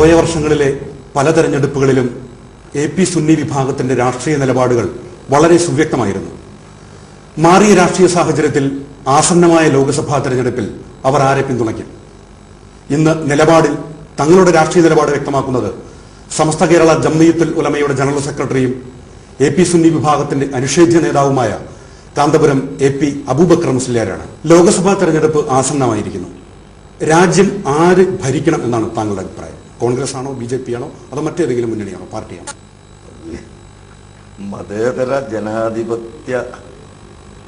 പോയ വർഷങ്ങളിലെ പല തെരഞ്ഞെടുപ്പുകളിലും എ പി സുന്നി വിഭാഗത്തിന്റെ രാഷ്ട്രീയ നിലപാടുകൾ വളരെ സുവ്യക്തമായിരുന്നു. മാറിയ രാഷ്ട്രീയ സാഹചര്യത്തിൽ ആസന്നമായ ലോക്സഭാ തെരഞ്ഞെടുപ്പിൽ അവർ ആരെ പിന്തുണയ്ക്കും? ഇന്ന് നിലപാടിൽ തങ്ങളുടെ രാഷ്ട്രീയ നിലപാട് വ്യക്തമാക്കുന്നത് സമസ്ത കേരള ജമ്മിയത്തുൽ ഉലമയുടെ ജനറൽ സെക്രട്ടറിയും എ പി സുന്നി വിഭാഗത്തിന്റെ അനുഷേധ്യ നേതാവുമായ കാന്തപുരം എ പി അബൂബക്കർ മുസ്ലിയാരാണ്. ലോക്സഭാ തെരഞ്ഞെടുപ്പ് ആസന്നമായിരിക്കുന്നു. രാജ്യം ആര് ഭരിക്കണം എന്നാണ് താങ്കളുടെ അഭിപ്രായം? കോൺഗ്രസ് ആണോ ബി ജെ പി ആണോ അതോ മറ്റേതെങ്കിലും മുന്നണിയാണോ പാർട്ടിയാണോ? മതേതര ജനാധിപത്യ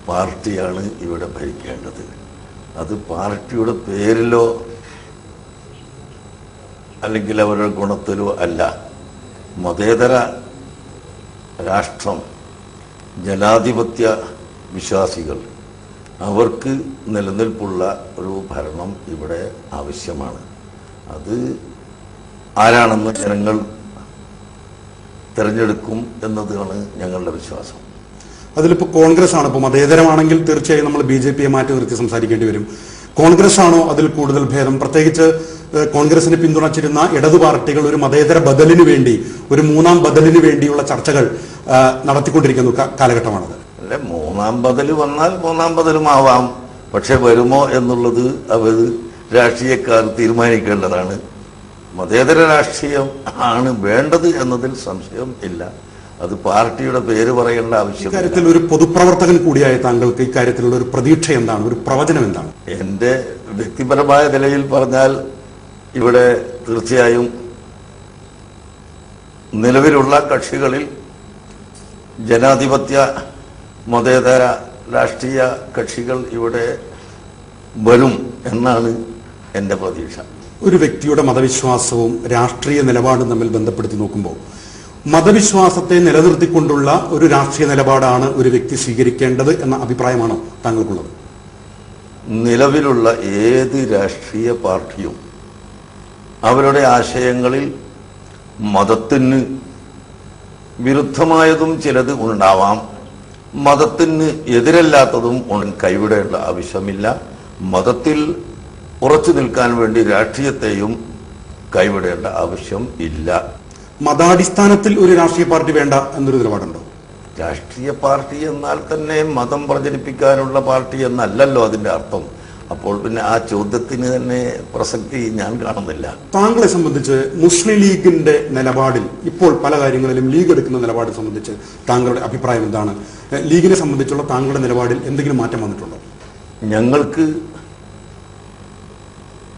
പാർട്ടിയാണ് ഇവിടെ ഭരിക്കേണ്ടത്. അത് പാർട്ടിയുടെ പേരിലോ അല്ലെങ്കിൽ അവരുടെ ഗുണത്തിലോ അല്ല. മതേതര രാഷ്ട്രം ജനാധിപത്യ വിശ്വാസികൾ അവർക്ക് നിലനിൽപ്പുള്ള ഒരു ഭരണം ഇവിടെ ആവശ്യമാണ്. അത് ആരാണെന്ന് ജനങ്ങൾ തിരഞ്ഞെടുക്കും എന്നതാണ് ഞങ്ങളുടെ വിശ്വാസം. അതിലിപ്പോൾ കോൺഗ്രസ് ആണ് ഇപ്പോൾ മതേതരമാണെങ്കിൽ തീർച്ചയായും നമ്മൾ ബി ജെ പിയെ മാറ്റി നിർത്തി സംസാരിക്കേണ്ടി വരും. കോൺഗ്രസ് ആണോ അതിൽ കൂടുതൽ ഭേദം? പ്രത്യേകിച്ച് കോൺഗ്രസിനെ പിന്തുണച്ചിരുന്ന ഇടതു പാർട്ടികൾ ഒരു മതേതര ബദലിന് വേണ്ടി ഒരു മൂന്നാം ബദലിന് വേണ്ടിയുള്ള ചർച്ചകൾ നടത്തിക്കൊണ്ടിരിക്കുന്ന കാലഘട്ടമാണത്. അല്ലെ മൂന്നാം ബദൽ വന്നാൽ മൂന്നാം ബദലും ആവാം. പക്ഷെ വരുമോ എന്നുള്ളത് അവർ രാഷ്ട്രീയക്കാർ തീരുമാനിക്കേണ്ടതാണ്. മതേതര രാഷ്ട്രീയം ആണ് വേണ്ടത് എന്നതിൽ സംശയം ഇല്ല. അത് പാർട്ടിയുടെ പേര് പറയേണ്ട ആവശ്യം ഇക്കാര്യത്തിൽ ഒരു പൊതുപ്രവർത്തകൻ കൂടിയായ താങ്കൾക്ക് ഇക്കാര്യത്തിലുള്ള ഒരു പ്രതീക്ഷ എന്താണ്? ഒരു പ്രവചനം എന്താണ്? എന്റെ വ്യക്തിപരമായ നിലയിൽ പറഞ്ഞാൽ ഇവിടെ തീർച്ചയായും നിലവിലുള്ള കക്ഷികളിൽ ജനാധിപത്യ മതേതര രാഷ്ട്രീയ കക്ഷികൾ ഇവിടെ വരും എന്നാണ് എന്റെ പ്രതീക്ഷ. ഒരു വ്യക്തിയുടെ മതവിശ്വാസവും രാഷ്ട്രീയ നിലപാടും തമ്മിൽ ബന്ധപ്പെടുത്തി നോക്കുമ്പോൾ മതവിശ്വാസത്തെ നിലനിർത്തിക്കൊണ്ടുള്ള ഒരു രാഷ്ട്രീയ നിലപാടാണ് ഒരു വ്യക്തി സ്വീകരിക്കേണ്ടത് എന്ന അഭിപ്രായമാണോ താങ്കൾക്കുള്ളത്? നിലവിലുള്ള ഏത് രാഷ്ട്രീയ പാർട്ടിയും അവരുടെ ആശയങ്ങളിൽ മതത്തിന് വിരുദ്ധമായതും ചിലത് ഉണ്ടാവാം. മതത്തിന് എതിരല്ലാത്തതും കൈവിടേണ്ട ആവശ്യമില്ല. മതത്തിൽ ഉറച്ചു നിൽക്കാൻ വേണ്ടി രാഷ്ട്രീയത്തെയും കൈവിടേണ്ട ആവശ്യം ഇല്ല. മതാടിസ്ഥാനത്തിൽ ഒരു രാഷ്ട്രീയ പാർട്ടി വേണ്ട എന്നൊരു നിലപാടുണ്ടോ? രാഷ്ട്രീയ പാർട്ടി എന്നാൽ തന്നെ മതം പ്രചരിപ്പിക്കാനുള്ള പാർട്ടി എന്നല്ലല്ലോ അതിന്റെ അർത്ഥം. അപ്പോൾ പിന്നെ ആ ചോദ്യത്തിന് തന്നെ പ്രസക്തി ഞാൻ കാണുന്നില്ല. താങ്കളെ സംബന്ധിച്ച് മുസ്ലിം ലീഗിന്റെ നിലപാടിൽ ഇപ്പോൾ പല കാര്യങ്ങളിലും ലീഗ് എടുക്കുന്ന നിലപാട് സംബന്ധിച്ച് താങ്കളുടെ അഭിപ്രായം എന്താണ്? ലീഗിനെ സംബന്ധിച്ചുള്ള താങ്കളുടെ നിലപാടിൽ എന്തെങ്കിലും മാറ്റം വന്നിട്ടുണ്ടോ? ഞങ്ങൾക്ക്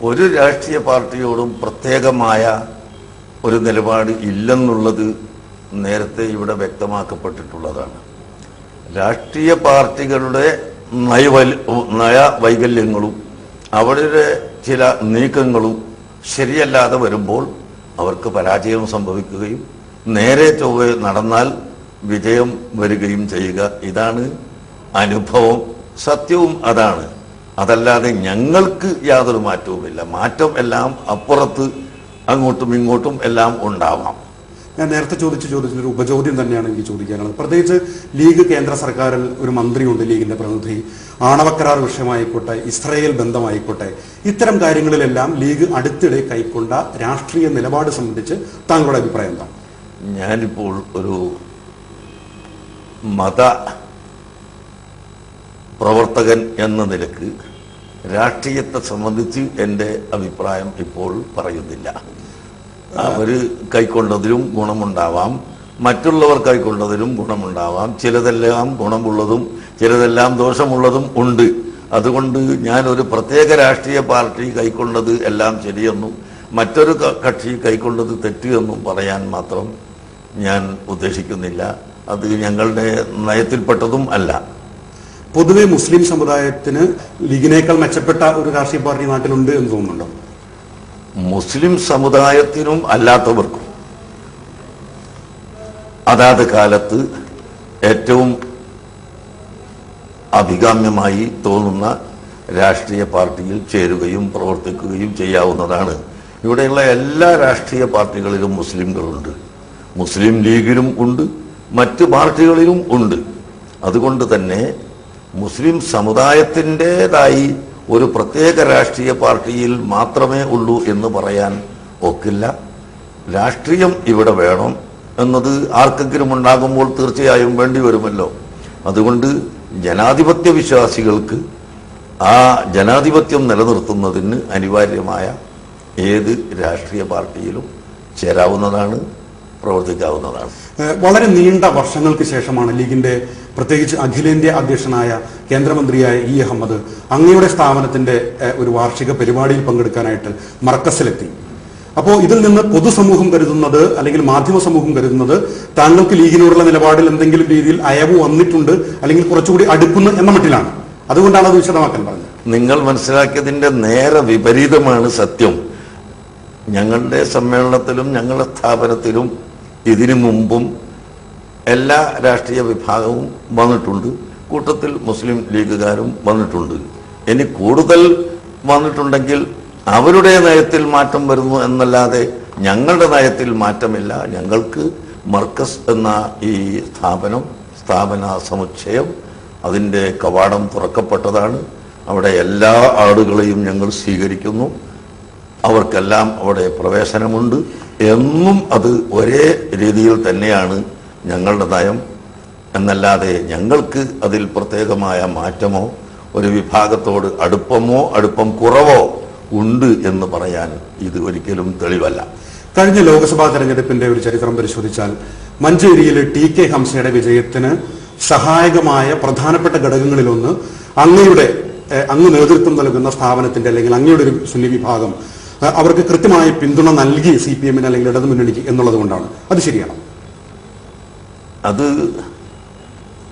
ഒരു രാഷ്ട്രീയ പാർട്ടിയോടും പ്രത്യേകമായ ഒരു നിലപാട് ഇല്ലെന്നുള്ളത് നേരത്തെ ഇവിടെ വ്യക്തമാക്കപ്പെട്ടിട്ടുള്ളതാണ്. രാഷ്ട്രീയ പാർട്ടികളുടെ നയവൽ നയവൈകല്യങ്ങളും അവരുടെ ചില നീക്കങ്ങളും ശരിയല്ലാതെ വരുമ്പോൾ അവർക്ക് പരാജയം സംഭവിക്കുകയും നേരെ ചൊവ്വെ നടന്നാൽ വിജയം വരികയും ചെയ്യുക. ഇതാണ് അനുഭവം. സത്യവും അതാണ്. അതല്ലാതെ ഞങ്ങൾക്ക് യാതൊരു മാറ്റവുമില്ല മാറ്റം എല്ലാം അപ്പുറത്ത് അങ്ങോട്ടും ഇങ്ങോട്ടും എല്ലാം ഉണ്ടാവാം. ഞാൻ നേരത്തെ ചോദിച്ച ഒരു ഉപചോദ്യം തന്നെയാണ് എനിക്ക് ചോദിക്കാനുള്ളത്. പ്രത്യേകിച്ച് ലീഗ് കേന്ദ്ര സർക്കാരിൽ ഒരു മന്ത്രിയുണ്ട് ലീഗിന്റെ പ്രതിനിധി. ആണവക്കരാർ വിഷയമായിക്കോട്ടെ ഇസ്രയേൽ ബന്ധമായിക്കോട്ടെ ഇത്തരം കാര്യങ്ങളിലെല്ലാം ലീഗ് അടുത്തിടെ കൈക്കൊണ്ട രാഷ്ട്രീയ നിലപാട് സംബന്ധിച്ച് താങ്കളുടെ അഭിപ്രായം എന്താണ്? ഞാനിപ്പോൾ ഒരു മത പ്രവർത്തകൻ എന്ന നിലയ്ക്ക് രാഷ്ട്രീയത്തെ സംബന്ധിച്ച് എന്റെ അഭിപ്രായം ഇപ്പോൾ പറയുന്നില്ല. അവർ കൈക്കൊണ്ടതിലും ഗുണമുണ്ടാവാം മറ്റുള്ളവർ കൈക്കൊണ്ടതിലും ഗുണമുണ്ടാവാം. ചിലതെല്ലാം ഗുണമുള്ളതും ചിലതെല്ലാം ദോഷമുള്ളതും ഉണ്ട്. അതുകൊണ്ട് ഞാൻ ഒരു പ്രത്യേക രാഷ്ട്രീയ പാർട്ടി കൈക്കൊണ്ടത് എല്ലാം ശരിയെന്നും മറ്റൊരു കക്ഷി കൈക്കൊണ്ടത് തെറ്റ് എന്നും പറയാൻ മാത്രം ഞാൻ ഉദ്ദേശിക്കുന്നില്ല. അത് ഞങ്ങളുടെ നയത്തിൽപ്പെട്ടതും അല്ല. പൊതുവെ മുസ്ലിം സമുദായത്തിന് ലീഗിനേക്കാൾ മെച്ചപ്പെട്ട ഒരു രാഷ്ട്രീയ പാർട്ടി നാട്ടിലുണ്ട് എന്ന് തോന്നുന്നുണ്ടോ? മുസ്ലിം സമുദായത്തിനും അല്ലാത്തവർക്കും. അതാത് കാലത്ത് ഏറ്റവും അഭികാമ്യമായി തോന്നുന്ന രാഷ്ട്രീയ പാർട്ടിയിൽ ചേരുകയും പ്രവർത്തിക്കുകയും ചെയ്യാവുന്നതാണ്. ഇവിടെയുള്ള എല്ലാ രാഷ്ട്രീയ പാർട്ടികളിലും മുസ്ലിംകളുണ്ട്. മുസ്ലിം ലീഗിലും ഉണ്ട് മറ്റ് പാർട്ടികളിലും ഉണ്ട്. അതുകൊണ്ട് തന്നെ മുസ്ലിം സമുദായത്തിന്റെതായി ഒരു പ്രത്യേക രാഷ്ട്രീയ പാർട്ടിയിൽ മാത്രമേ ഉള്ളൂ എന്ന് പറയാൻ ഒക്കില്ല. രാഷ്ട്രീയം ഇവിടെ വേണം എന്നത് ആർക്കെങ്കിലും ഉണ്ടാകുമ്പോൾ തീർച്ചയായും വേണ്ടി വരുമല്ലോ. അതുകൊണ്ട് ജനാധിപത്യ വിശ്വാസികൾക്ക് ആ ജനാധിപത്യം നിലനിർത്തുന്നതിന് അനിവാര്യമായ ഏത് രാഷ്ട്രീയ പാർട്ടിയിലും ചേരാവുന്നതാണ് പ്രവർത്തിക്കാവുന്നതാണ്. വളരെ നീണ്ട വർഷങ്ങൾക്ക് ശേഷമാണ് ലീഗിന്റെ പ്രത്യേകിച്ച് അഖിലേന്ത്യാ അധ്യക്ഷനായ കേന്ദ്രമന്ത്രിയായ ഇ. അഹമ്മദ് അങ്ങയുടെ സ്ഥാപനത്തിന്റെ ഒരു വാർഷിക പരിപാടിയിൽ പങ്കെടുക്കാനായിട്ട് മർക്കസിലെത്തി അപ്പോൾ ഇതിൽ നിന്ന് പൊതുസമൂഹം കരുതുന്നത് അല്ലെങ്കിൽ മാധ്യമ സമൂഹം കരുതുന്നത് താങ്കൾക്ക് ലീഗിനോടുള്ള നിലപാടിൽ എന്തെങ്കിലും രീതിയിൽ അയവ് വന്നിട്ടുണ്ട് അല്ലെങ്കിൽ കുറച്ചുകൂടി അടുക്കുന്നു എന്ന മട്ടിലാണ്. അതുകൊണ്ടാണ് അത് വിശദമാക്കാൻ പറഞ്ഞത്. നിങ്ങൾ മനസ്സിലാക്കിയതിന്റെ നേരെ വിപരീതമാണ് സത്യം. ഞങ്ങളുടെ സമ്മേളനത്തിലും ഞങ്ങളുടെ സ്ഥാപനത്തിലും ഇതിനു മുമ്പും എല്ലാ രാഷ്ട്രീയ വിഭാഗവും വന്നിട്ടുണ്ട്. കൂട്ടത്തിൽ മുസ്ലിം ലീഗുകാരും വന്നിട്ടുണ്ട്. ഇനി കൂടുതൽ വന്നിട്ടുണ്ടെങ്കിൽ അവരുടെ നയത്തിൽ മാറ്റം വരുന്നു എന്നല്ലാതെ ഞങ്ങളുടെ നയത്തിൽ മാറ്റമില്ല. ഞങ്ങൾക്ക് മർക്കസ് എന്ന ഈ സ്ഥാപനം സ്ഥാപന സമുച്ചയം അതിന്റെ കവാടം തുറക്കപ്പെട്ടതാണ്. അവിടെ എല്ലാ ആളുകളെയും ഞങ്ങൾ സ്വീകരിക്കുന്നു. അവർക്കെല്ലാം അവിടെ പ്രവേശനമുണ്ട്. എന്നും അത് ഒരേ രീതിയിൽ തന്നെയാണ് ഞങ്ങളുടെ നയം. എന്നല്ലാതെ ഞങ്ങൾക്ക് അതിൽ പ്രത്യേകമായ മാറ്റമോ ഒരു വിഭാഗത്തോട് അടുപ്പമോ അടുപ്പം കുറവോ ഉണ്ട് എന്ന് പറയാൻ ഇത് ഒരിക്കലും തെളിവല്ല. കഴിഞ്ഞ ലോക്സഭാ തെരഞ്ഞെടുപ്പിന്റെ ഒരു ചരിത്രം പരിശോധിച്ചാൽ മഞ്ചേരിയിലെ ടി കെ ഹംസയുടെ വിജയത്തിന് സഹായകമായ പ്രധാനപ്പെട്ട ഘടകങ്ങളിലൊന്ന് അങ്ങയുടെ അങ്ങ് നേതൃത്വം നൽകുന്ന സ്ഥാപനത്തിന്റെ അല്ലെങ്കിൽ അങ്ങയുടെ ഒരു സുന്നി വിഭാഗം അവർക്ക് കൃത്യമായ പിന്തുണ നൽകി സി പി എമ്മിന് അല്ലെങ്കിൽ ഇടതുമുന്നണിക്ക് എന്നുള്ളത് കൊണ്ടാണ്. അത് ശരിയാണ്. അത്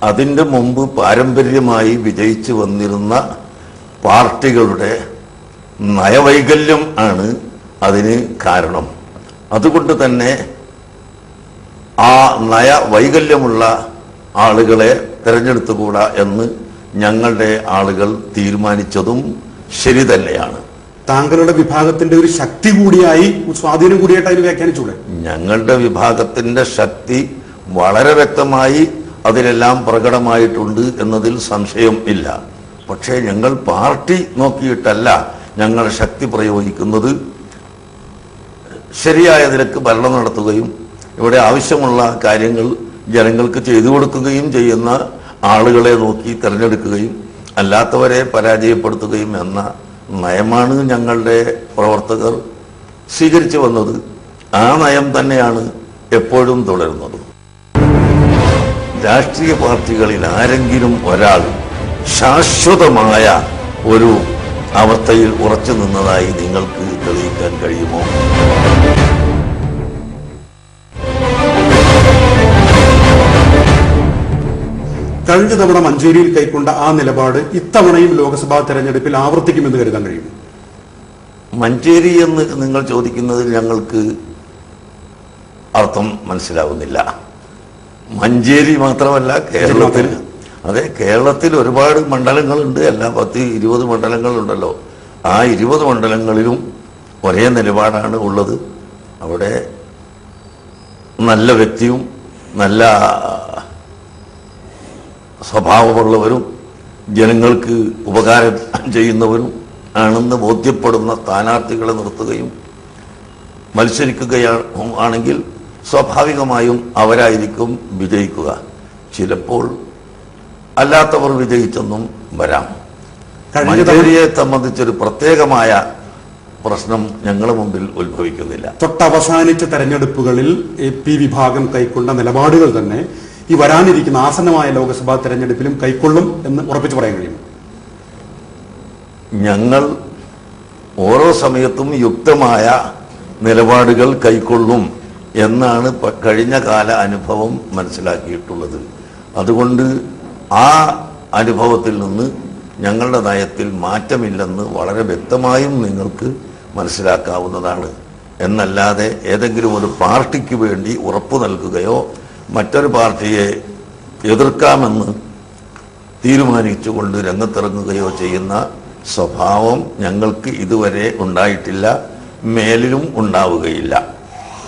അതിന്റെ മുമ്പ് പാരമ്പര്യമായി വിജയിച്ചു വന്നിരുന്ന പാർട്ടികളുടെ നയവൈകല്യം ആണ് അതിന് കാരണം. അതുകൊണ്ട് തന്നെ ആ നയവൈകല്യമുള്ള ആളുകളെ തിരഞ്ഞെടുത്തുകൂടാ എന്ന് ഞങ്ങളുടെ ആളുകൾ തീരുമാനിച്ചതും ശരി തന്നെയാണ്. താങ്കളുടെ വിഭാഗത്തിന്റെ ഒരു ശക്തി കൂടിയായി സ്വാധീനം കൂടിയായിട്ട് അതിന് വ്യാഖ്യാനിച്ചൂടെ? ഞങ്ങളുടെ വിഭാഗത്തിന്റെ ശക്തി വളരെ വ്യക്തമായി അതിലെല്ലാം പ്രകടമായിട്ടുണ്ട് എന്നതിൽ സംശയം ഇല്ല. പക്ഷേ ഞങ്ങൾ പാർട്ടി നോക്കിയിട്ടല്ല ഞങ്ങൾ ശക്തി പ്രയോഗിക്കുന്നത്. ശരിയായ നിലയ്ക്ക് ഭരണം നടത്തുകയും ഇവിടെ ആവശ്യമുള്ള കാര്യങ്ങൾ ജനങ്ങൾക്ക് ചെയ്തു കൊടുക്കുകയും ചെയ്യുന്ന ആളുകളെ നോക്കി തിരഞ്ഞെടുക്കുകയും അല്ലാത്തവരെ പരാജയപ്പെടുത്തുകയും എന്ന നയമാണ് ഞങ്ങളുടെ പ്രവർത്തകർ സ്വീകരിച്ചു വന്നത്. ആ നയം തന്നെയാണ് എപ്പോഴും തുടരുന്നത്. രാഷ്ട്രീയ പാർട്ടികളിൽ ആരെങ്കിലും ഒരാൾ ശാശ്വതമായ ഒരു അവസ്ഥയിൽ ഉറച്ചു നിന്നതായി നിങ്ങൾക്ക് തെളിയിക്കാൻ കഴിയുമോ? കഴിഞ്ഞ തവണ മഞ്ചേരിയിൽ കൈക്കൊണ്ട ആ നിലപാട് ഇത്തവണയും ലോക്സഭാ തെരഞ്ഞെടുപ്പിൽ ആവർത്തിക്കുമെന്ന് കരുതാൻ കഴിയും. മഞ്ചേരി എന്ന് നിങ്ങൾ ചോദിക്കുന്നതിൽ ഞങ്ങൾക്ക് അർത്ഥം മനസ്സിലാവുന്നില്ല. മഞ്ചേരി മാത്രമല്ല കേരളത്തിൽ അതെ കേരളത്തിൽ ഒരുപാട് മണ്ഡലങ്ങളുണ്ട്. എല്ലാ പത്ത് ഇരുപത് മണ്ഡലങ്ങളുണ്ടല്ലോ. ആ ഇരുപത് മണ്ഡലങ്ങളിലും ഒരേ നിലപാടാണ് ഉള്ളത്. അവിടെ നല്ല വ്യക്തിയും നല്ല സ്വഭാവമുള്ളവരും ജനങ്ങൾക്ക് ഉപകാരം ചെയ്യുന്നവരും ആണെന്ന് ബോധ്യപ്പെടുന്ന സ്ഥാനാർത്ഥികളെ നിർത്തുകയും മത്സരിക്കുകയാണ് ആണെങ്കിൽ സ്വാഭാവികമായും അവരായിരിക്കും വിജയിക്കുക. ചിലപ്പോൾ അല്ലാത്തവർ വിജയിച്ചെന്നും വരാം. മഞ്ചേരിയെ സംബന്ധിച്ചൊരു പ്രത്യേകമായ പ്രശ്നം ഞങ്ങളുടെ മുമ്പിൽ ഉത്ഭവിക്കുന്നില്ല. തൊട്ടവസാനിച്ച തെരഞ്ഞെടുപ്പുകളിൽ എ പി വിഭാഗം കൈക്കൊണ്ട നിലപാടുകൾ തന്നെ ഈ വരാനിരിക്കുന്ന ആസന്നമായ ലോക്സഭാ തെരഞ്ഞെടുപ്പിലും കൈക്കൊള്ളും എന്ന് ഉറപ്പിച്ചു പറയാൻ കഴിയും. ഞങ്ങൾ ഓരോ സമയത്തും യുക്തമായ നിലപാടുകൾ കൈക്കൊള്ളും എന്നാണ് കഴിഞ്ഞ കാല അനുഭവം മനസ്സിലാക്കിയിട്ടുള്ളത്. അതുകൊണ്ട് ആ അനുഭവത്തിൽ നിന്ന് ഞങ്ങളുടെ നയത്തിൽ മാറ്റമില്ലെന്ന് വളരെ വ്യക്തമായും നിങ്ങൾക്ക് മനസ്സിലാക്കാവുന്നതാണ്. എന്നല്ലാതെ ഏതെങ്കിലും ഒരു പാർട്ടിക്ക് വേണ്ടി ഉറപ്പു നൽകുകയോ മറ്റൊരു പാർട്ടിയെ എതിർക്കാമെന്ന് തീരുമാനിച്ചുകൊണ്ട് രംഗത്തിറങ്ങുകയോ ചെയ്യുന്ന സ്വഭാവം ഞങ്ങൾക്ക് ഇതുവരെ ഉണ്ടായിട്ടില്ല മേലിലും ഉണ്ടാവുകയില്ല.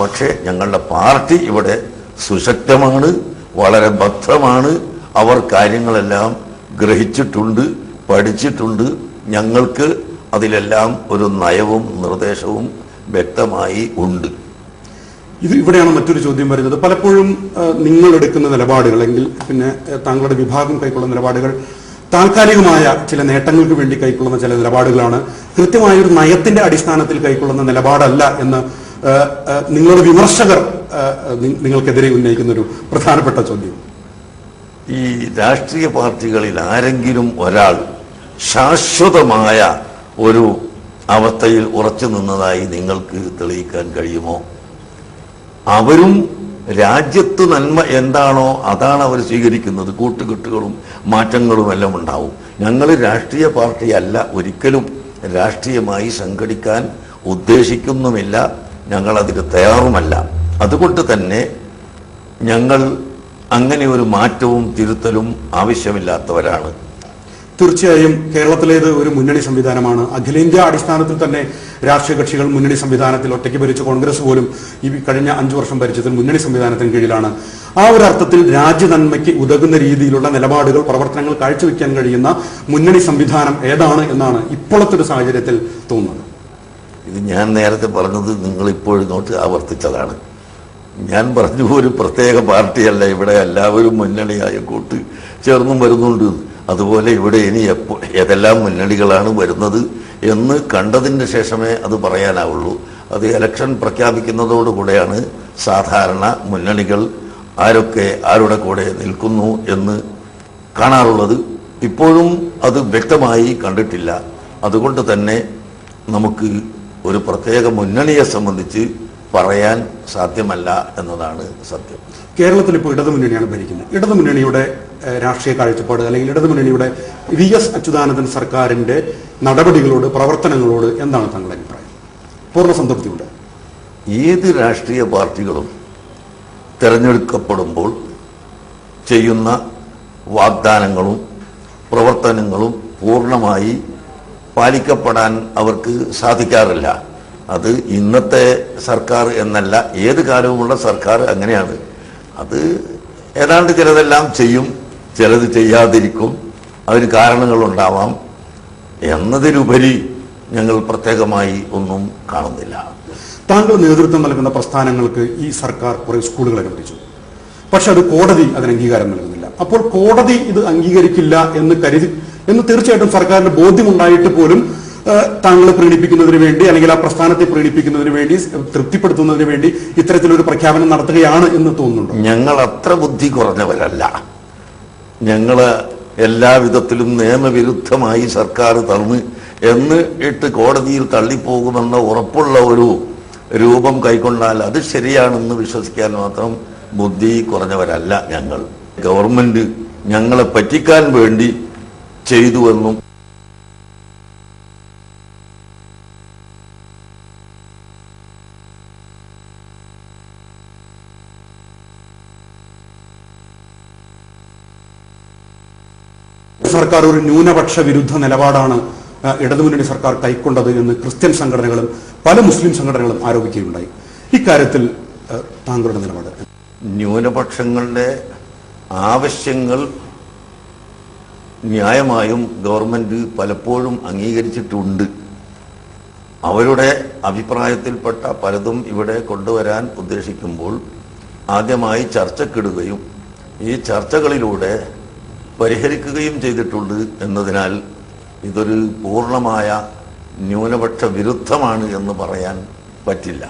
പക്ഷേ ഞങ്ങളുടെ പാർട്ടി ഇവിടെ സുശക്തമാണ് വളരെ ഭദ്രമാണ്. അവർ കാര്യങ്ങളെല്ലാം ഗ്രഹിച്ചിട്ടുണ്ട് പഠിച്ചിട്ടുണ്ട്. ഞങ്ങൾക്ക് അതിലെല്ലാം ഒരു നയവും നിർദ്ദേശവും വ്യക്തമായി ഉണ്ട്. ഇത് ഇവിടെയാണ് മറ്റൊരു ചോദ്യം വരുന്നത്. പലപ്പോഴും നിങ്ങൾ എടുക്കുന്ന നിലപാടുകൾ അല്ലെങ്കിൽ പിന്നെ താങ്കളുടെ വിഭാഗം കൈക്കൊള്ളുന്ന നിലപാടുകൾ താൽക്കാലികമായ ചില നേട്ടങ്ങൾക്ക് വേണ്ടി കൈക്കൊള്ളുന്ന ചില നിലപാടുകളാണ്. കൃത്യമായ ഒരു നയത്തിന്റെ അടിസ്ഥാനത്തിൽ കൈക്കൊള്ളുന്ന നിലപാടല്ല എന്ന് നിങ്ങളുടെ വിമർശകർ നിങ്ങൾക്കെതിരെ ഉന്നയിക്കുന്ന ഒരു പ്രധാനപ്പെട്ട ചോദ്യം. ഈ രാഷ്ട്രീയ പാർട്ടികളിൽ ആരെങ്കിലും ഒരാൾ ശാശ്വതമായ ഒരു അവസ്ഥയിൽ ഉറച്ചു നിന്നതായി നിങ്ങൾക്ക് തെളിയിക്കാൻ കഴിയുമോ? അവരും രാജ്യത്ത് നന്മ എന്താണോ അതാണ് അവർ സ്വീകരിക്കുന്നത്. കൂട്ടുകെട്ടുകളും മാറ്റങ്ങളും എല്ലാം ഉണ്ടാവും. ഞങ്ങൾ രാഷ്ട്രീയ പാർട്ടിയല്ല ഒരിക്കലും രാഷ്ട്രീയമായി സംഘടിക്കാൻ ഉദ്ദേശിക്കുന്നുമില്ല. ഞങ്ങൾ അതിന് തയ്യാറുമല്ല. അതുകൊണ്ട് തന്നെ ഞങ്ങൾ അങ്ങനെ ഒരു മാറ്റവും തിരുത്തലും ആവശ്യമില്ലാത്തവരാണ്. തീർച്ചയായും കേരളത്തിലേത് ഒരു മുന്നണി സംവിധാനമാണ്. അഖിലേന്ത്യാ അടിസ്ഥാനത്തിൽ തന്നെ രാഷ്ട്രീയ കക്ഷികൾ മുന്നണി സംവിധാനത്തിൽ ഒറ്റയ്ക്ക് ഭരിച്ച കോൺഗ്രസ് പോലും ഈ കഴിഞ്ഞ അഞ്ചു വർഷം ഭരിച്ചതിൽ മുന്നണി സംവിധാനത്തിന് കീഴിലാണ്. ആ ഒരു അർത്ഥത്തിൽ രാജ്യനന്മയ്ക്ക് ഉതകുന്ന രീതിയിലുള്ള നിലപാടുകൾ പ്രവർത്തനങ്ങൾ കാഴ്ചവെക്കാൻ കഴിയുന്ന മുന്നണി സംവിധാനം ഏതാണ് എന്നാണ് ഇപ്പോഴത്തെ ഒരു സാഹചര്യത്തിൽ തോന്നുന്നത്. ഇത് ഞാൻ നേരത്തെ പറഞ്ഞത് നിങ്ങൾ ഇപ്പോഴിങ്ങോട്ട് ആവർത്തിച്ചതാണ്. ഞാൻ പറഞ്ഞു ഒരു പ്രത്യേക പാർട്ടിയല്ല ഇവിടെ എല്ലാവരും മുന്നണിയായ കൂട്ട് ചേർന്നും വരുന്നുണ്ട്. അതുപോലെ ഇവിടെ ഇനി എപ്പോൾ ഏതെല്ലാം മുന്നണികളാണ് വരുന്നത് എന്ന് കണ്ടതിന് ശേഷമേ അത് പറയാനാവുള്ളൂ. അത് ഇലക്ഷൻ പ്രഖ്യാപിക്കുന്നതോടുകൂടെയാണ് സാധാരണ മുന്നണികൾ ആരൊക്കെ ആരുടെ കൂടെ നിൽക്കുന്നു എന്ന് കാണാറുള്ളത്. ഇപ്പോഴും അത് വ്യക്തമായി കണ്ടിട്ടില്ല. അതുകൊണ്ട് തന്നെ നമുക്ക് ഒരു പ്രത്യേക മുന്നണിയെ സംബന്ധിച്ച് പറയാൻ സാധ്യമല്ല എന്നതാണ് സത്യം. കേരളത്തിൽ ഇപ്പോൾ ഇടതുമുന്നണിയാണ് ഭരിക്കുന്നത്. ഇടതുമുന്നണിയുടെ രാഷ്ട്രീയ കാഴ്ചപ്പാട് അല്ലെങ്കിൽ ഇടതുമുന്നണിയുടെ വി എസ് അച്യുതാനന്ദൻ സർക്കാരിന്റെ നടപടികളോട് പ്രവർത്തനങ്ങളോട് എന്താണ് താങ്കളുടെ അഭിപ്രായം? പൂർണ സംതൃപ്തിയുണ്ട് ഏത് രാഷ്ട്രീയ പാർട്ടികളും തിരഞ്ഞെടുക്കപ്പെടുമ്പോൾ ചെയ്യുന്ന വാഗ്ദാനങ്ങളും പ്രവർത്തനങ്ങളും പൂർണമായി പാലിക്കപ്പെടാൻ അവർക്ക് സാധിക്കാറില്ല. അത് ഇന്നത്തെ സർക്കാർ എന്നല്ല ഏത് കാലവുമുള്ള സർക്കാർ അങ്ങനെയാണ്. അത് ഏതാണ്ട് ചിലതെല്ലാം ചെയ്യും ചിലത് ചെയ്യാതിരിക്കും അതിന് കാരണങ്ങളുണ്ടാവാം എന്നതിലുപരി ഞങ്ങൾ പ്രത്യേകമായി ഒന്നും കാണുന്നില്ല. താങ്കൾ നേതൃത്വം നൽകുന്ന പ്രസ്ഥാനങ്ങൾക്ക് ഈ സർക്കാർ കുറെ സ്കൂളുകൾ അനുവദിച്ചു പക്ഷെ അത് കോടതി അതിന് അംഗീകാരം നൽകുന്നില്ല. അപ്പോൾ കോടതി ഇത് അംഗീകരിക്കില്ല എന്ന് കരുതി എന്ന് തീർച്ചയായിട്ടും സർക്കാരിന് ബോധ്യമുണ്ടായിട്ട് പോലും ഏഹ്, താങ്കളെ പ്രീണിപ്പിക്കുന്നതിന് വേണ്ടി അല്ലെങ്കിൽ ആ പ്രസ്ഥാനത്തെ പ്രീണിപ്പിക്കുന്നതിന് വേണ്ടി തൃപ്തിപ്പെടുത്തുന്നതിന് വേണ്ടി ഇത്തരത്തിലൊരു പ്രഖ്യാപനം നടത്തുകയാണ് എന്ന് തോന്നുന്നുണ്ട്? ഞങ്ങൾ അത്ര ബുദ്ധി കുറഞ്ഞവരല്ല. ഞങ്ങൾ എല്ലാവിധത്തിലും നിയമവിരുദ്ധമായി സർക്കാർ തള്ളു എന്ന് ഇട്ട് കോടതിയിൽ തള്ളിപ്പോകുമെന്ന ഉറപ്പുള്ള ഒരു രൂപം കൈക്കൊണ്ടാൽ അത് ശരിയാണെന്ന് വിശ്വസിക്കാൻ മാത്രം ബുദ്ധി കുറഞ്ഞവരല്ല ഞങ്ങൾ. ഗവൺമെന്റ് ഞങ്ങളെ പറ്റിക്കാൻ വേണ്ടി ചെയ്തുവെന്നും സർക്കാർ ഒരു ന്യൂനപക്ഷ വിരുദ്ധ നിലപാടാണ് ഇടതുമുന്നണി സർക്കാർ കൈക്കൊണ്ടത് എന്ന് ക്രിസ്ത്യൻ സംഘടനകളും പല മുസ്ലിം സംഘടനകളും ആരോപിക്കുകയുണ്ടായി. ഇക്കാര്യത്തിൽ താങ്കളുടെ നിലപാട് ന്യൂനപക്ഷങ്ങളുടെ ആവശ്യങ്ങൾ ന്യായമായും ഗവൺമെന്റ് പലപ്പോഴും അംഗീകരിച്ചിട്ടുണ്ട്. അവരുടെ അഭിപ്രായത്തിൽപ്പെട്ട പലതും ഇവിടെ കൊണ്ടുവരാൻ ഉദ്ദേശിക്കുമ്പോൾ ആദ്യമായി ചർച്ചക്കിടുകയും ഈ ചർച്ചകളിലൂടെ പരിഹരിക്കുകയും ചെയ്തിട്ടുണ്ട് എന്നതിനാൽ ഇതൊരു പൂർണമായ ന്യൂനപക്ഷ വിരുദ്ധമാണ് എന്ന് പറയാൻ പറ്റില്ല.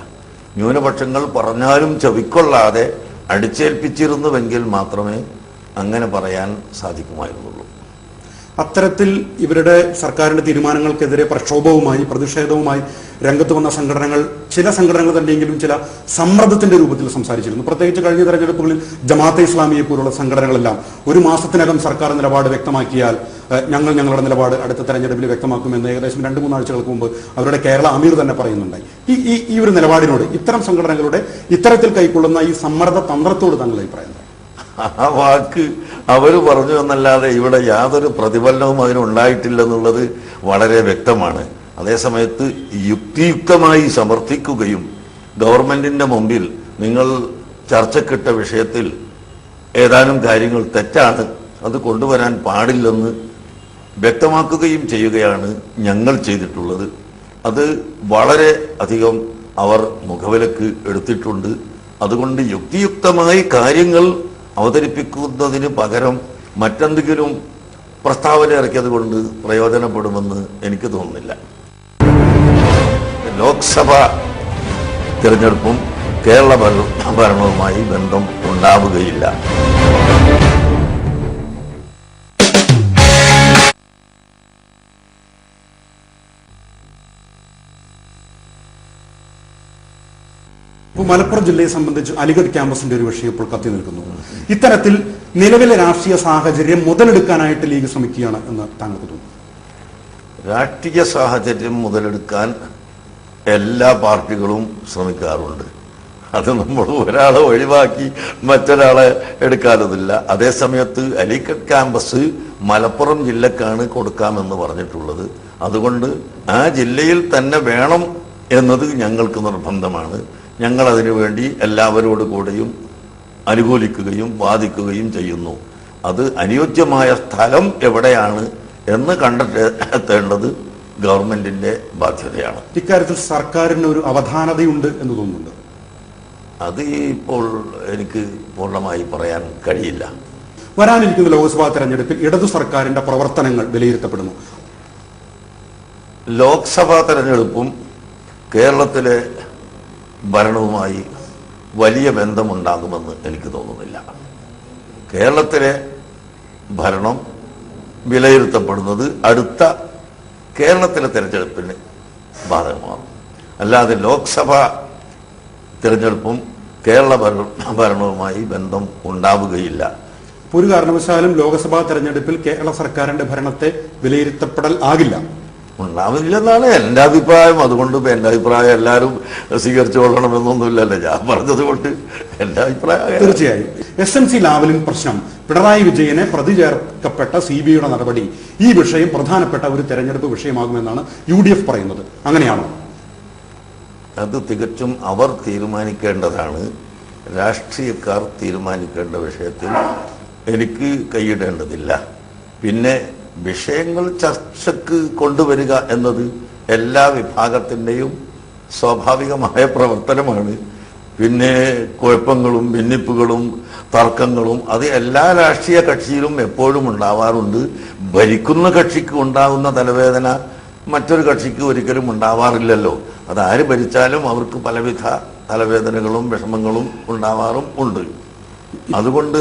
ന്യൂനപക്ഷങ്ങൾ പറഞ്ഞാലും ചെവിക്കൊള്ളാതെ അടിച്ചേൽപ്പിച്ചിരുന്നുവെങ്കിൽ മാത്രമേ അങ്ങനെ പറയാൻ സാധിക്കുമായിരുന്നുള്ളൂ. അത്തരത്തിൽ ഇവരുടെ സർക്കാരിന്റെ തീരുമാനങ്ങൾക്കെതിരെ പ്രക്ഷോഭവുമായി പ്രതിഷേധവുമായി രംഗത്ത് വന്ന സംഘടനകൾ ചില സംഘടനകൾ തന്നെയെങ്കിലും ചില സമ്മർദ്ദത്തിന്റെ രൂപത്തിൽ സംസാരിച്ചിരുന്നു. പ്രത്യേകിച്ച് കഴിഞ്ഞ തെരഞ്ഞെടുപ്പുകളിൽ ജമാഅത്തെ ഇസ്ലാമിയെ പോലുള്ള സംഘടനകളെല്ലാം ഒരു മാസത്തിനകം സർക്കാർ നിലപാട് വ്യക്തമാക്കിയാൽ ഞങ്ങൾ ഞങ്ങളുടെ നിലപാട് അടുത്ത തെരഞ്ഞെടുപ്പിൽ വ്യക്തമാക്കുമെന്ന് ഏകദേശം രണ്ട് മൂന്നാഴ്ചകൾക്ക് മുമ്പ് അവരുടെ കേരള അമീർ തന്നെ പറയുന്നുണ്ടായി. ഈ ഈ ഈ ഒരു നിലപാടിനോട് ഇത്തരം സംഘടനകളുടെ ഇത്തരത്തിൽ കൈക്കൊള്ളുന്ന ഈ സമ്മർദ്ദ തന്ത്രത്തോട് താങ്കൾ അഭിപ്രായം ആ വാക്ക് അവർ പറഞ്ഞു എന്നല്ലാതെ ഇവിടെ യാതൊരു പ്രതിഫലനവും അതിനുണ്ടായിട്ടില്ലെന്നുള്ളത് വളരെ വ്യക്തമാണ്. അതേസമയത്ത് യുക്തിയുക്തമായി സമർത്ഥിക്കുകയും ഗവൺമെന്റിന്റെ മുമ്പിൽ നിങ്ങൾ ചർച്ചക്കിട്ട വിഷയത്തിൽ ഏതാനും കാര്യങ്ങൾ തെറ്റാണ് അത് കൊണ്ടുവരാൻ പാടില്ലെന്ന് വ്യക്തമാക്കുകയും ചെയ്യുകയാണ് ഞങ്ങൾ ചെയ്തിട്ടുള്ളത്. അത് വളരെ അധികം അവർ മുഖവിലക്ക് എടുത്തിട്ടുണ്ട്. അതുകൊണ്ട് യുക്തിയുക്തമായി കാര്യങ്ങൾ അവതരിപ്പിക്കുന്നതിന് പകരം മറ്റെന്തെങ്കിലും പ്രസ്താവന ഇറക്കിയത് കൊണ്ട് പ്രയോജനപ്പെടുമെന്ന് എനിക്ക് തോന്നുന്നില്ല. ലോക്സഭ തിരഞ്ഞെടുപ്പും കേരള ഭര- ഭരണവുമായി ബന്ധം ഉണ്ടാവുകയില്ല. ഇപ്പോൾ മലപ്പുറം ജില്ലയെ സംബന്ധിച്ച് അലിഗഡ് ക്യാമ്പസിന്റെ ഒരു വിഷയം ഇപ്പോൾ കത്തി നിൽക്കുന്നു. ഇത്തരത്തിൽ നിലവിലെ രാഷ്ട്രീയ സാഹചര്യം മുതലെടുക്കാനായിട്ട് ലീഗ് ശ്രമിക്കുകയാണ് എന്ന് താങ്കൾക്ക് തോന്നുന്നു. രാഷ്ട്രീയ സാഹചര്യം മുതലെടുക്കാൻ എല്ലാ പാർട്ടികളും ശ്രമിക്കാറുണ്ട്. അത് നമ്മൾ ഒരാളെ ഒഴിവാക്കി മറ്റൊരാളെ എടുക്കാനതില്ല അതേസമയത്ത് അലിക്കറ്റ് ക്യാമ്പസ് മലപ്പുറം ജില്ലക്കാണ് കൊടുക്കാമെന്ന് പറഞ്ഞിട്ടുള്ളത്. അതുകൊണ്ട് ആ ജില്ലയിൽ തന്നെ വേണം എന്നത് ഞങ്ങൾക്ക് നിർബന്ധമാണ്. ഞങ്ങൾ അതിനു വേണ്ടി എല്ലാവരോട് കൂടെയും അനുകൂലിക്കുകയും വാദിക്കുകയും ചെയ്യുന്നു. അത് അനുയോജ്യമായ സ്ഥലം എവിടെയാണ് എന്ന് കണ്ടെത്തേണ്ടത് ഗവൺമെന്റിന്റെ ബാധ്യതയാണ്. ഇക്കാര്യത്തിൽ സർക്കാരിന് ഒരു അവധാനതയുണ്ട് എന്ന് തോന്നുന്നുണ്ട്? അത് ഇപ്പോൾ എനിക്ക് പൂർണമായി പറയാൻ കഴിയില്ല. വരാനിരിക്കുന്ന ലോക്സഭാ തെരഞ്ഞെടുപ്പിൽ ഇടതു സർക്കാരിന്റെ പ്രവർത്തനങ്ങൾ വിലയിരുത്തപ്പെടുന്നു. ലോക്സഭാ തെരഞ്ഞെടുപ്പും കേരളത്തിലെ ഭരണവുമായി വലിയ ബന്ധമുണ്ടാകുമെന്ന് എനിക്ക് തോന്നുന്നില്ല. കേരളത്തിലെ ഭരണം വിലയിരുത്തപ്പെടുന്നത് അടുത്ത കേരളത്തിലെ തെരഞ്ഞെടുപ്പിന് ബാധകമാകും. അല്ലാതെ ലോക്സഭ തിരഞ്ഞെടുപ്പും കേരള ഭരണവുമായി ബന്ധം ഉണ്ടാവുകയില്ല. ഒരു കാരണവശാലും ലോക്സഭാ തെരഞ്ഞെടുപ്പിൽ കേരള സർക്കാരിന്റെ ഭരണത്തെ വിലയിരുത്തപ്പെടൽ ആകില്ല. ഉണ്ടാവില്ലെന്നാണ് എന്റെ അഭിപ്രായം. അതുകൊണ്ട് ഇപ്പം എന്റെ അഭിപ്രായം എല്ലാവരും സ്വീകരിച്ചു കൊള്ളണമെന്നൊന്നുമില്ലല്ലോ ഞാൻ പറഞ്ഞത് കൊണ്ട് എന്റെ അഭിപ്രായം തീർച്ചയായും. എസ് എൻ സി ലാവലിൻ പ്രശ്നം. പിണറായി വിജയനെ പ്രതി ചേർക്കപ്പെട്ട സി ബി ഐയുടെ നടപടി ഈ വിഷയം പ്രധാനപ്പെട്ട ഒരു തെരഞ്ഞെടുപ്പ് വിഷയമാകുമെന്നാണ് യു ഡി എഫ് പറയുന്നത്. അങ്ങനെയാണോ? അത് തികച്ചും അവർ തീരുമാനിക്കേണ്ടതാണ്. രാഷ്ട്രീയക്കാർ തീരുമാനിക്കേണ്ട വിഷയത്തിൽ എനിക്ക് കൈയിടേണ്ടതില്ല. പിന്നെ വിഷയങ്ങൾ ചർച്ചക്ക് കൊണ്ടുവരിക എന്നത് എല്ലാ വിഭാഗത്തിന്റെയും സ്വാഭാവികമായ പ്രവർത്തനമാണ്. പിന്നെ കുഴപ്പങ്ങളും ഭിന്നിപ്പുകളും തർക്കങ്ങളും അത് എല്ലാ രാഷ്ട്രീയ കക്ഷിയിലും എപ്പോഴും ഉണ്ടാവാറുണ്ട്. ഭരിക്കുന്ന കക്ഷിക്ക് ഉണ്ടാകുന്ന തലവേദന മറ്റൊരു കക്ഷിക്ക് ഒരിക്കലും ഉണ്ടാവാറില്ലല്ലോ. അതാര് ഭരിച്ചാലും അവർക്ക് പലവിധ തലവേദനകളും വിഷമങ്ങളും ഉണ്ടാവാറും ഉണ്ട്. അതുകൊണ്ട്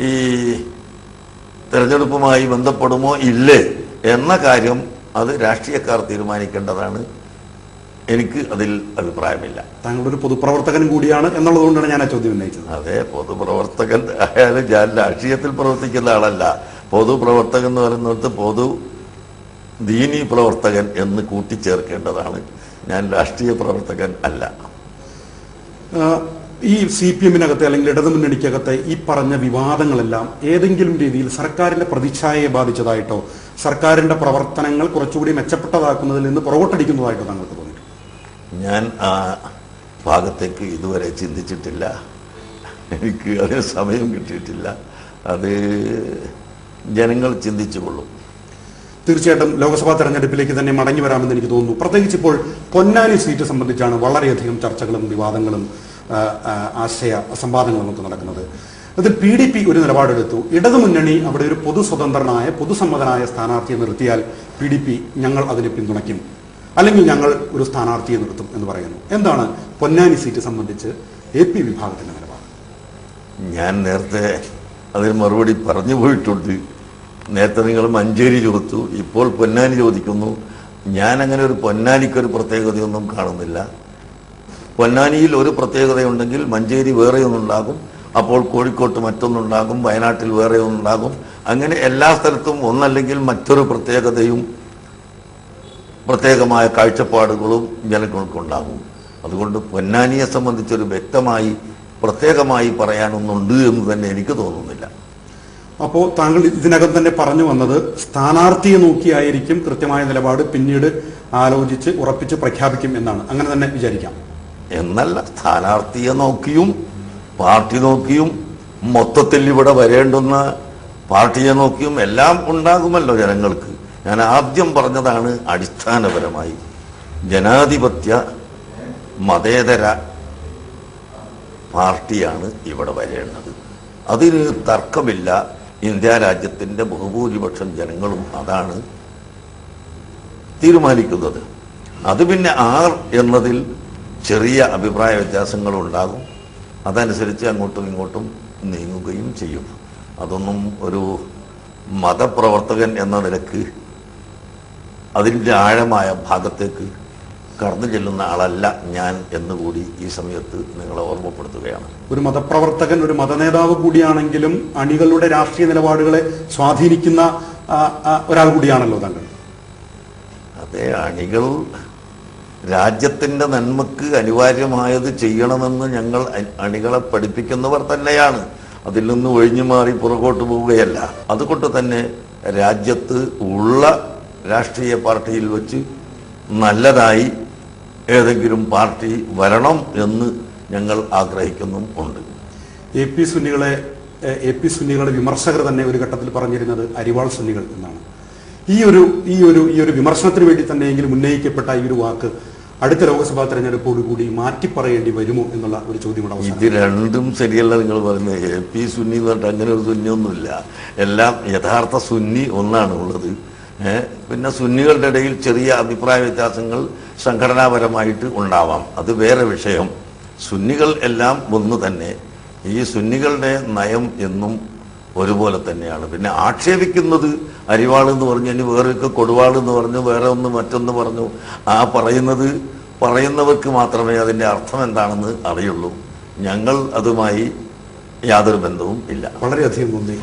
ഈ തെരഞ്ഞെടുപ്പുമായി ബന്ധപ്പെടുമോ ഇല്ലേ എന്ന കാര്യം അത് രാഷ്ട്രീയക്കാർ തീരുമാനിക്കേണ്ടതാണ്. എനിക്ക് അതിൽ അഭിപ്രായമില്ല. താങ്കളുടെ ഒരു പൊതുപ്രവർത്തകനും കൂടിയാണ് എന്നുള്ളതുകൊണ്ടാണ് ഞാൻ ആ ചോദ്യം ഉന്നയിച്ചത്. അതെ പൊതുപ്രവർത്തകൻ ആയാലും ഞാൻ രാഷ്ട്രീയത്തിൽ പ്രവർത്തിക്കുന്ന ആളല്ല. പൊതുപ്രവർത്തകൻ എന്ന് പറയുന്നിടത്ത് പൊതു ദീനി പ്രവർത്തകൻ എന്ന് കൂട്ടിച്ചേർക്കേണ്ടതാണ്. ഞാൻ രാഷ്ട്രീയ പ്രവർത്തകൻ അല്ല. ഈ സി പി എമ്മിനകത്തെ അല്ലെങ്കിൽ ഇടതുമുന്നണിക്കകത്തെ ഈ പറഞ്ഞ വിവാദങ്ങളെല്ലാം ഏതെങ്കിലും രീതിയിൽ സർക്കാരിന്റെ പ്രതിച്ഛായയെ ബാധിച്ചതായിട്ടോ സർക്കാരിന്റെ പ്രവർത്തനങ്ങൾ കുറച്ചുകൂടി മെച്ചപ്പെട്ടതാക്കുന്നതിൽ നിന്ന് പുറകോട്ടടിക്കുന്നതായിട്ടോ താങ്കൾക്ക് തോന്നി ഞാൻ ആ ഭാഗത്തേക്ക് ഇതുവരെ ചിന്തിച്ചിട്ടില്ല. എനിക്ക് അതിന് സമയം കിട്ടിയിട്ടില്ല. അത് ജനങ്ങൾ ചിന്തിച്ചുകൊള്ളും. തീർച്ചയായിട്ടും ലോക്സഭാ തെരഞ്ഞെടുപ്പിലേക്ക് തന്നെ മടങ്ങി വരാമെന്ന് എനിക്ക് തോന്നുന്നു. പ്രത്യേകിച്ച് ഇപ്പോൾ പൊന്നാനി സീറ്റ് സംബന്ധിച്ചാണ് വളരെയധികം ചർച്ചകളും വിവാദങ്ങളും ആശയ സംവാദങ്ങൾ നമുക്ക് നടക്കുന്നത്. അതിൽ പി ഡി പി ഒരു നിലപാടെടുത്തു. ഇടതുമുന്നണി അവിടെ ഒരു പൊതു സ്വതന്ത്രനായ പൊതുസമ്മതനായ സ്ഥാനാർത്ഥിയെ നിർത്തിയാൽ പി ഡി പി ഞങ്ങൾ അതിനെ പിന്തുണയ്ക്കും. അല്ലെങ്കിൽ ഞങ്ങൾ ഒരു സ്ഥാനാർത്ഥിയെ നിർത്തും എന്ന് പറയുന്നു. എന്താണ് പൊന്നാനി സീറ്റ് സംബന്ധിച്ച് എ പി വിഭാഗത്തിന്റെ നിലപാട്? ഞാൻ നേരത്തെ അതിന് മറുപടി പറഞ്ഞു പോയിട്ടുണ്ട്. നേരത്തെ നിങ്ങൾ മഞ്ചേരി ചോദിച്ചു. ഇപ്പോൾ പൊന്നാനി ചോദിക്കുന്നു. ഞാൻ അങ്ങനെ ഒരു പൊന്നാനിക്കൊരു പ്രത്യേകതയൊന്നും കാണുന്നില്ല. പൊന്നാനിയിൽ ഒരു പ്രത്യേകതയുണ്ടെങ്കിൽ മഞ്ചേരി വേറെ ഒന്നുണ്ടാകും. അപ്പോൾ കോഴിക്കോട്ട് മറ്റൊന്നുണ്ടാകും. വയനാട്ടിൽ വേറെ ഒന്നുണ്ടാകും. അങ്ങനെ എല്ലാ സ്ഥലത്തും ഒന്നല്ലെങ്കിൽ മറ്റൊരു പ്രത്യേകതയും പ്രത്യേകമായ കാഴ്ചപ്പാടുകളും ജനങ്ങൾക്കുണ്ടാകും. അതുകൊണ്ട് പൊന്നാനിയെ സംബന്ധിച്ചൊരു വ്യക്തമായി പ്രത്യേകമായി പറയാനൊന്നുണ്ട് എന്ന് തന്നെ എനിക്ക് തോന്നുന്നില്ല. അപ്പോൾ താങ്കൾ ഇതിനകം തന്നെ പറഞ്ഞു വന്നത് സ്ഥാനാർത്ഥിയെ നോക്കിയായിരിക്കും കൃത്യമായ നിലപാട് പിന്നീട് ആലോചിച്ച് ഉറപ്പിച്ച് പ്രഖ്യാപിക്കും എന്നാണ്. അങ്ങനെ തന്നെ വിചാരിക്കാം. എന്നല്ല സ്ഥാനാർത്ഥിയെ നോക്കിയും പാർട്ടി നോക്കിയും മൊത്തത്തിൽ ഇവിടെ വരേണ്ടുന്ന പാർട്ടിയെ നോക്കിയും എല്ലാം ഉണ്ടാകുമല്ലോ ജനങ്ങൾക്ക്. ഞാൻ ആദ്യം പറഞ്ഞതാണ് അടിസ്ഥാനപരമായി. ജനാധിപത്യ മതേതര പാർട്ടിയാണ് ഇവിടെ വരേണ്ടത്. അതിന് തർക്കമില്ല. ഇന്ത്യ രാജ്യത്തിന്റെ ബഹുഭൂരിപക്ഷം ജനങ്ങളും അതാണ് തീരുമാനിക്കുന്നത്. അത് പിന്നെ ആർ എന്നതിൽ ചെറിയ അഭിപ്രായ വ്യത്യാസങ്ങളും ഉണ്ടാകും അതനുസരിച്ച് അങ്ങോട്ടും ഇങ്ങോട്ടും നീങ്ങുകയും ചെയ്യും. അതൊന്നും ഒരു മതപ്രവർത്തകൻ എന്ന നിലയ്ക്ക് അതിന്റെ ആഴമായ ഭാഗത്തേക്ക് കടന്നു ചെല്ലുന്ന ആളല്ല ഞാൻ എന്നുകൂടി ഈ സമയത്ത് നിങ്ങളെ ഓർമ്മപ്പെടുത്തുകയാണ്. ഒരു മതപ്രവർത്തകൻ ഒരു മതനേതാവ് കൂടിയാണെങ്കിലും അണികളുടെ രാഷ്ട്രീയ നിലപാടുകളെ സ്വാധീനിക്കുന്ന ഒരാൾ കൂടിയാണല്ലോ താങ്കൾ. അതെ അണികൾ രാജ്യത്തിന്റെ നന്മക്ക് അനിവാര്യമായത് ചെയ്യണമെന്ന് ഞങ്ങൾ അണികളെ പഠിപ്പിക്കുന്നവർ തന്നെയാണ്. അതിൽ നിന്ന് ഒഴിഞ്ഞു മാറി പുറകോട്ട് പോവുകയല്ല. അതുകൊണ്ട് തന്നെ രാജ്യത്ത് ഉള്ള രാഷ്ട്രീയ പാർട്ടിയിൽ വെച്ച് നല്ലതായി ഏതെങ്കിലും പാർട്ടി വരണം എന്ന് ഞങ്ങൾ ആഗ്രഹിക്കുന്നും ഉണ്ട്. എ പി സുന്നികളെ എ പി സുന്നികളുടെ വിമർശകർ തന്നെ ഒരു ഘട്ടത്തിൽ പറഞ്ഞിരുന്നത് അരിവാൾ സുന്നികൾ എന്നാണ്. ഈ ഒരു ഈ ഒരു ഈ ഒരു വിമർശനത്തിന് വേണ്ടി തന്നെയെങ്കിലും ഉന്നയിക്കപ്പെട്ട ഈ ഒരു വാക്ക് അടുത്ത ലോക്സഭാ മാറ്റി പറയേണ്ടി വരുമോ എന്നുള്ള ഒരു ചോദ്യം ഇത് രണ്ടും ശരിയല്ല നിങ്ങൾ പറയുന്നത്. എ പി സുന്നി എന്ന് പറഞ്ഞിട്ട് അങ്ങനെ ഒരു സുന്നി ഒന്നുമില്ല എല്ലാം യഥാർത്ഥ സുന്നി ഒന്നാണ് ഉള്ളത് പിന്നെ സുന്നികളുടെ ഇടയിൽ ചെറിയ അഭിപ്രായ വ്യത്യാസങ്ങൾ സംഘടനാപരമായിട്ട് ഉണ്ടാവാം. അത് വേറെ വിഷയം. സുന്നികൾ എല്ലാം ഒന്ന് തന്നെ. ഈ സുന്നികളുടെ നയം എന്നും ഒരുപോലെ തന്നെയാണ്. പിന്നെ ആക്ഷേപിക്കുന്നത് അരിവാൾ എന്ന് പറഞ്ഞു ഇനി വേറൊക്കെ കൊടുവാൾ എന്ന് പറഞ്ഞു വേറെ ഒന്ന് മറ്റൊന്ന് പറഞ്ഞു. ആ പറയുന്നത് പറയുന്നവർക്ക് മാത്രമേ അതിന്റെ അർത്ഥം എന്താണെന്ന് അറിയുള്ളൂ. ഞങ്ങൾ അതുമായി യാതൊരു ബന്ധവും ഇല്ല. വളരെയധികം നന്ദി.